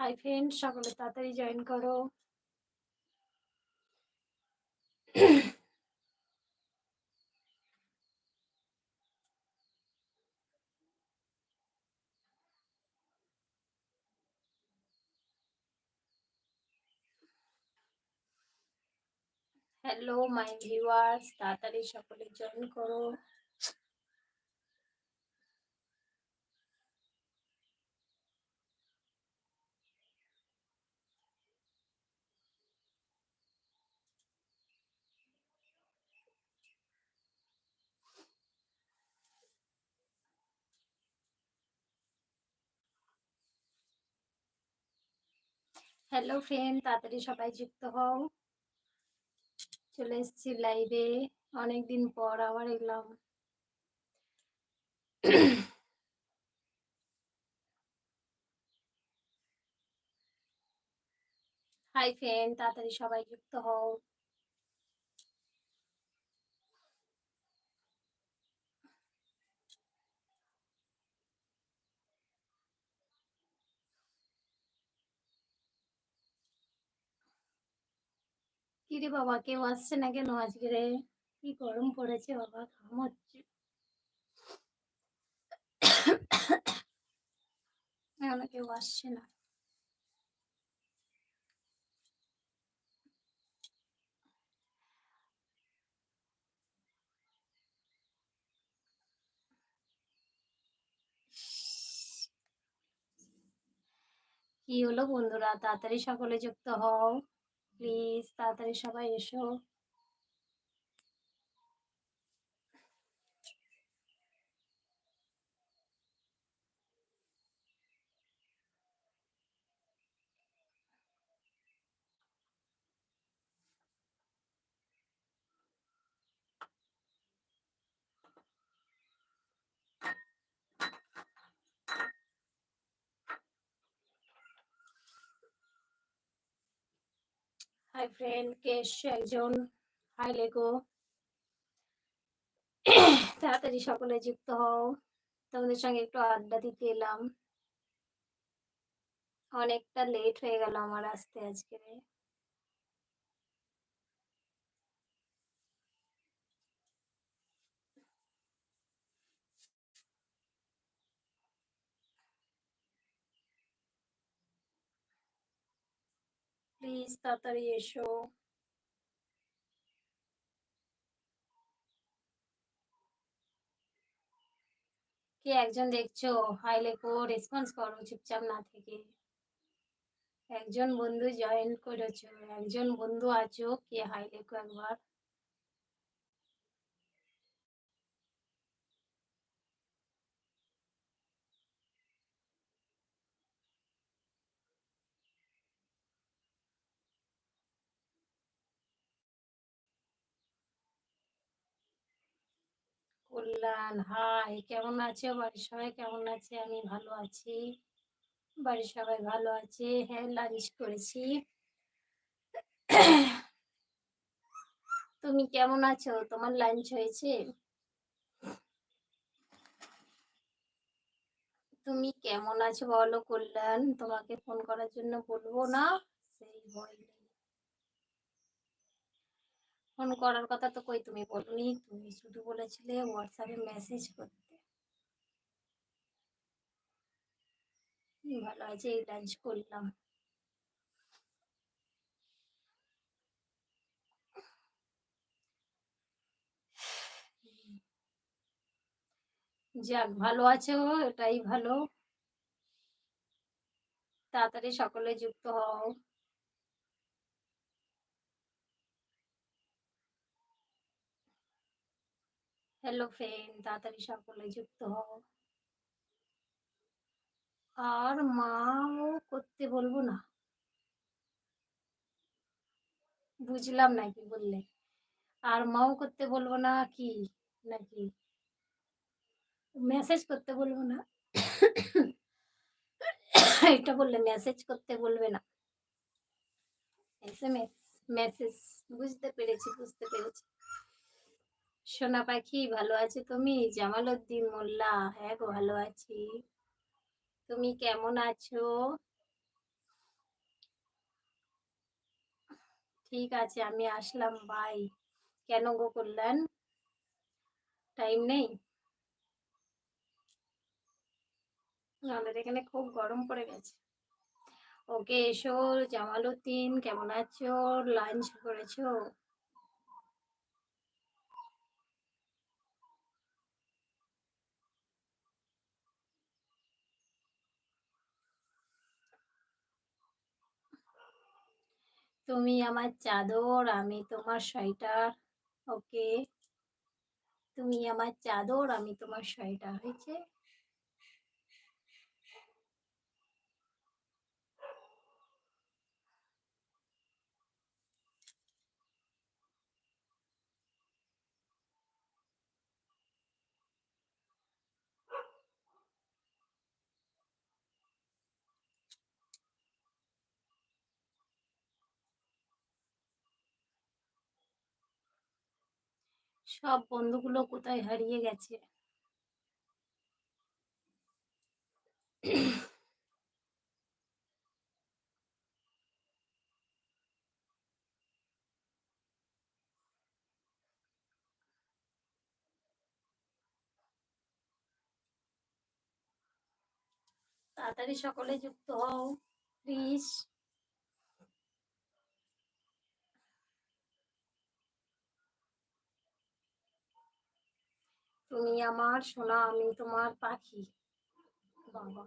Hi friend সকলে তাড়াতাড়ি join করো। হ্যালো মাই ভিউয়ার্স তাড়াতাড়ি সকলে জয়েন করো। হ্যালো ফ্রেন্ড তাড়াতাড়ি সবাই যুক্ত হও। চলে এসেছি লাইভে অনেকদিন পর আবার এলাম। হাই ফ্রেন্ড তাড়াতাড়ি সবাই যুক্ত হও। কিরে বাবা, কেউ আসছে না কেন আজকে রে? কি গরম পড়েছে বাবা ঘাম হচ্ছে। কেউ আসছে না। কি হলো বন্ধুরা, তাড়াতাড়ি সকলে যুক্ত হও। প্লিজ তাড়াতাড়ি সবাই এসো। হাই ফ্রেন্ড কেশ একজন। হাই লেগো তাড়াতাড়ি সকলে যুক্ত হও। তোমাদের সঙ্গে একটু আড্ডা দিতে এলাম। অনেকটা লেট হয়ে গেল আমার আসতে আজকে। প্লিজ তাড়াতাড়ি এসো কে একজন দেখছ? হাই লেখো রেসপন্স করো, চুপচাপ না থেকে। একজন বন্ধু জয়েন করেছ, একজন বন্ধু আছো, কে হাই লেখো একবার? কল্যাণ হাই, কেমন বাড়ির সবাই কেমন আছে? আমি ভালো আছি। বাড়ির সবাই ভালো আছে। হ্যাঁ করেছি। তুমি কেমন আছো? তোমার লাঞ্চ হয়েছে? তুমি কেমন আছো? বলো কল্যাণ, তোমাকে ফোন করার জন্য বলব না? সেই ফোন করার কথা তো কই তুমি বলনি, তুমি শুধু বলেছিলে হোয়াটসঅ্যাপে মেসেজ করতে। ভালো আছে এই লাঞ্চ করলাম। যাক, ভালো আছো, এটাই ভালো। তাড়াতাড়ি সকলে যুক্ত হও। হ্যালো ফ্রেন্ড তাড়াতাড়ি সকলে যুক্ত হও। আর মাও করতে বলব না। বুঝলাম না কি বললে? আর মাও করতে বলব না কি নাকি? মেসেজ করতে বলব না। এটা বললে মেসেজ করতে বলবে না। এস এম এস মেসেজ বুঝতে পেরেছি বুঝতে পেরেছি। সোনা পাখি, ভালো আছো তুমি? জামালউদ্দিন মোল্লা হ্যাঁ গো, ভালো আছি। তুমি কেমন আছো? ঠিক আছে, আমি আসলাম বাই কেন গো করলেন টাইম নেই? আমাদের এখানে খুব গরম পড়ে গেছে। ওকে, এসো, জামালউদ্দিন, কেমন আছো? লাঞ্চ করেছ? তুমি আমার চাদর আমি তোমার সোয়েটার ওকে তুমি আমার চাদর আমি তোমার সোয়েটার হয়েছে? সব বন্ধুগুলো কোথায় হারিয়ে গেছে? তাড়াতাড়ি সকলে যুক্ত হও প্লিজ তুমি আমার সোনা, আমি তোমার পাখি। বাবা।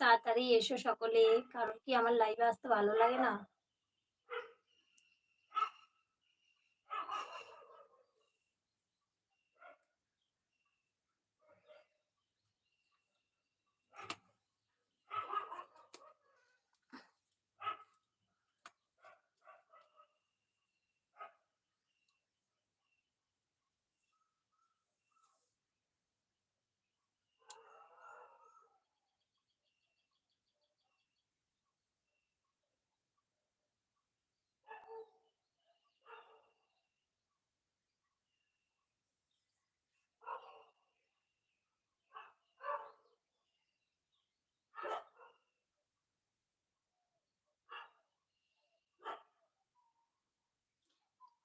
তাড়াতাড়ি এসো সকলে। কারণ কি আমার লাইভে আসতে ভালো লাগে না?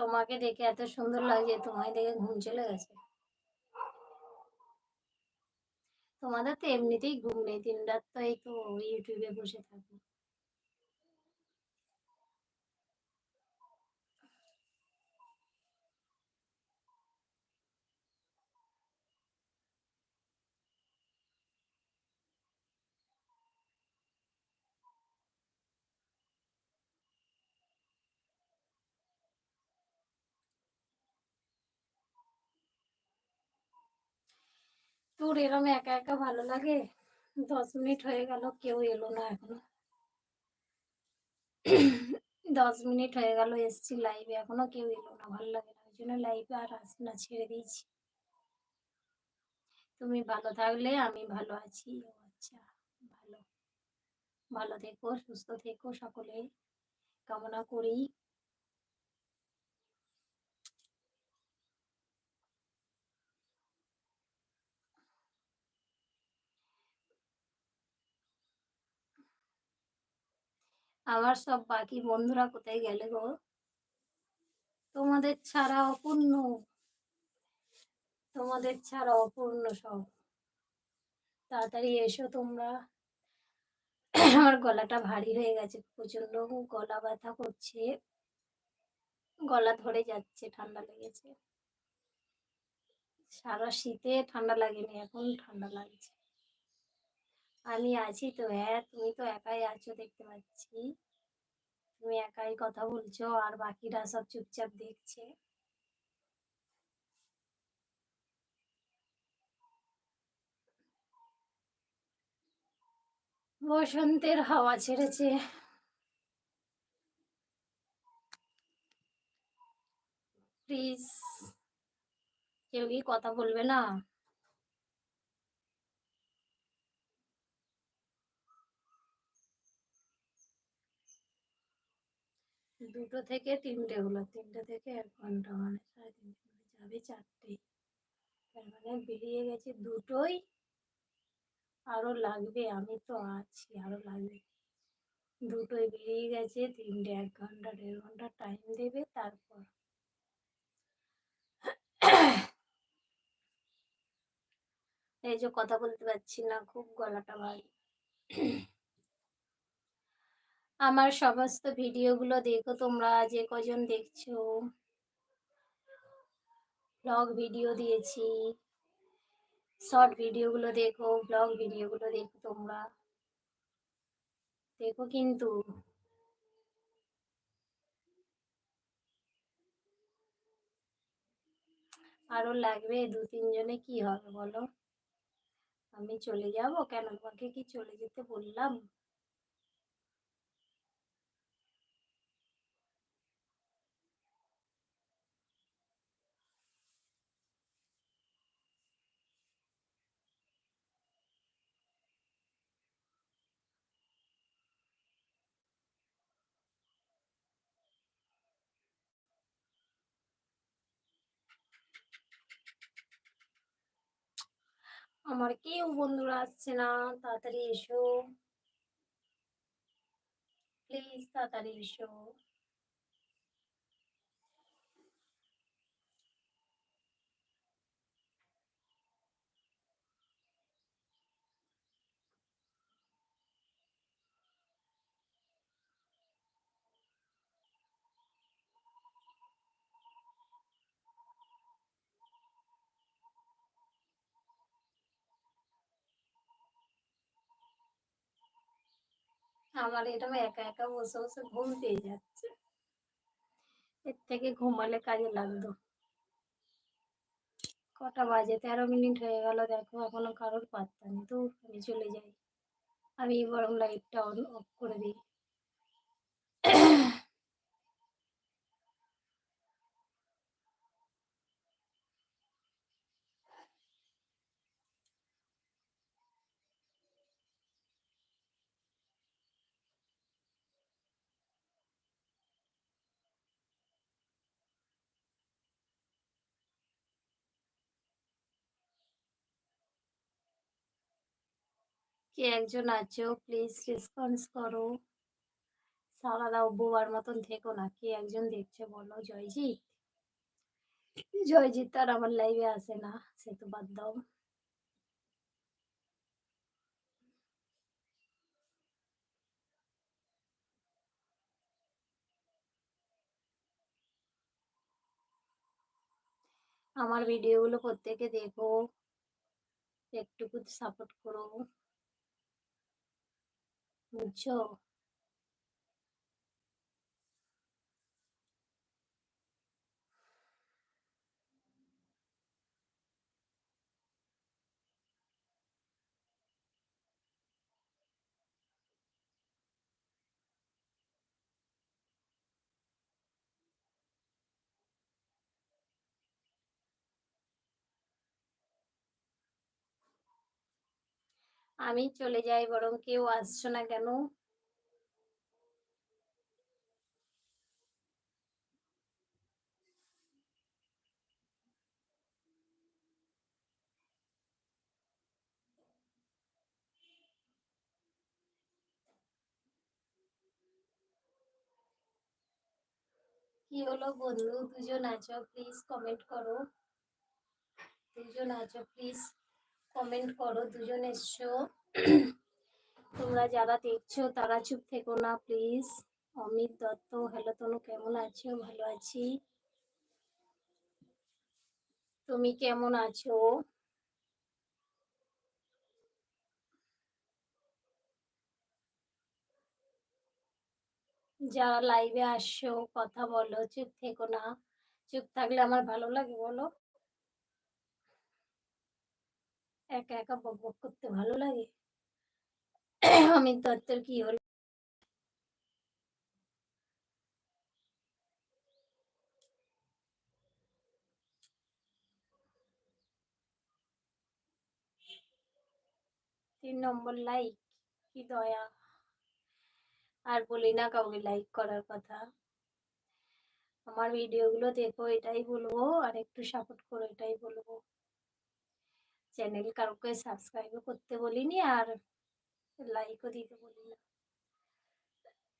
তোমাকে দেখে এত সুন্দর লাগছে, তোমায় দেখে ঘুম চলে গেছে। তোমাদের তো এমনিতেই ঘুম নেই দিন রাত তো এই তো ইউটিউবে বসে থাকো। তোর এরম একা একা ভালো লাগে? দশ মিনিট হয়ে গেল, কেউ এলো না এখনও। দশ মিনিট হয়ে গেল, এসছি লাইভে এখনও কেউ এলো না, ভালো লাগে না। ওই জন্য লাইভে আর আসি না, ছেড়ে দিয়েছি। তুমি ভালো থাকলে আমি ভালো আছি। আচ্ছা ভালো। ভালো থেকো, সুস্থ থেকো সকলে। কামনা করি। আমার সব বাকি বন্ধুরা কোথায় গেলে গো? তোমাদের ছাড়া অপূর্ণ। তোমাদের ছাড়া অপূর্ণ সব। তাড়াতাড়ি এসো তোমরা। আমার গলাটা ভারী হয়ে গেছে প্রচণ্ড গলা ব্যথা করছে। গলা ধরে যাচ্ছে, ঠান্ডা লেগেছে। সারা শীতে ঠান্ডা লাগেনি, এখন ঠান্ডা লাগছে। আমি আছি তো হ্যাঁ তুমি তো একাই আছো দেখতে পাচ্ছি। তুমি একাই কথা বলছো, আর বাকিরা সব চুপচাপ দেখছে। বসন্তের হাওয়া ছেড়েছে। প্লিজ কেউ কি কথা বলবে না? দুটো থেকে তিনটে হলো, তিনটে থেকে এক ঘণ্টা মানে সাড়ে তিনটে মানে যাবে চারটে। তার মানে বেরিয়ে গেছে দুটোই। আরও লাগবে, আমি তো আছি, আরও লাগবে। দুটোই বেরিয়ে গেছে, তিনটে, এক ঘণ্টা, দেড় ঘণ্টা টাইম দেবে তারপর। এই যে কথা বলতে পারছি না, খুব গলাটা ভারী। আমার সমস্ত ভিডিওগুলো দেখো, তোমরা যে কজন দেখছ। ব্লগ ভিডিও দিয়েছি। শর্ট ভিডিওগুলো দেখো ব্লগ ভিডিওগুলো দেখো তোমরা। দেখো কিন্তু। আরও লাগবে দু তিনজনে কি হবে বলো? আমি চলে যাব? কেন তোমাকে কি চলে যেতে বললাম? আমার কেউ বন্ধুরা আসছে না তাড়াতাড়ি এসো। প্লিজ তাড়াতাড়ি এসো। আমার এটা একা একা বসে বসে ঘুম পেয়ে যাচ্ছে। এর থেকে ঘুমালে কাজে লাগতো। কটা বাজে? তেরো মিনিট হয়ে গেল, দেখো এখনও কারোর পাত্তা নেই। তো চলে যাই। আমি বরং লাইটটা অন অফ করে দিই। কে একজন আছো? প্লিজ রেসপন্স করো। সারা দাও বোবার মতন থেকো না। কে একজন দেখছে বলো? জয়জিৎ? জয়জিৎ আর আমার লাইভে আসে না, সে তো বাদ দাও। আমার ভিডিওগুলো প্রত্যেকে দেখো। একটুকু সাপোর্ট করো। 你就 আমি চলে যাই, বরং কেউ আসছো না কেন? কি হলো বন্ধু? দুজন আছো প্লিজ কমেন্ট করো। দুজন আছো প্লিজ কমেন্ট করো, দুজন এসছো। তোমরা যারা দেখছ, তারা চুপ থেকো না প্লিজ অমিত দত্ত হ্যালো তনু, কেমন আছো? ভালো আছি। তুমি কেমন আছো? যারা লাইভে আসছো, কথা বলো, চুপ থেকো না। চুপ থাকলে আমার ভালো লাগে, বলো। একা একা বক বক করতে ভালো লাগে? অমিত দত্তের কি হলো তিন নম্বর লাইক কি দয়া। আর বলি না কাউকে লাইক করার কথা। আমার ভিডিওগুলো দেখো, এটাই বলব, আর একটু সাপোর্ট করো, এটাই বলব। চ্যানেল কাউকে সাবস্ক্রাইবও করতে বলিনি আর লাইকও দিতে বলি না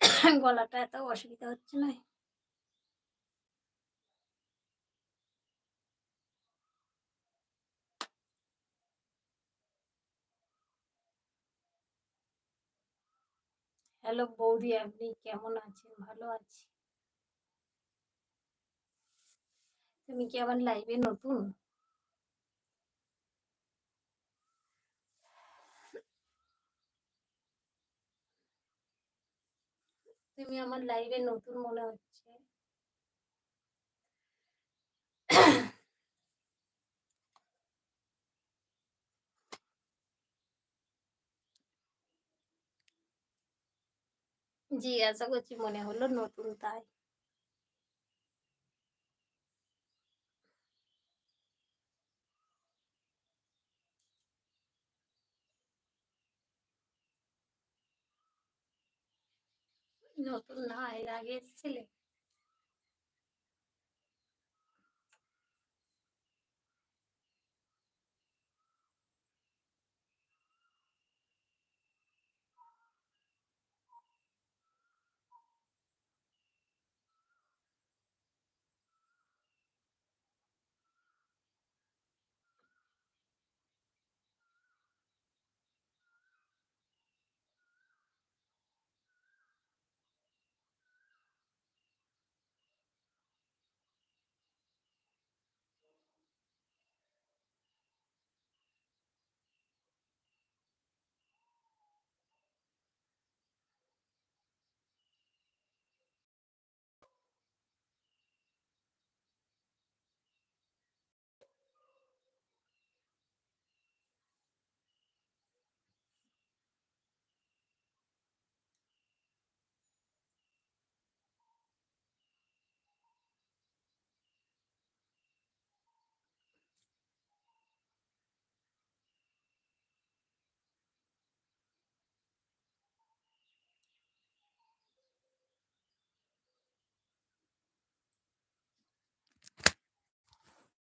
গলাটা এত অসুবিধা হচ্ছে না। হ্যালো বৌদি, আপনি কেমন আছেন? ভালো আছি। তুমি কি আমার লাইভে নতুন? তুমি আমার লাইভে নতুন মনে হচ্ছে। জি আশা করছি মনে হলো নতুন তাই। নতুন না এর আগে এসেছিলে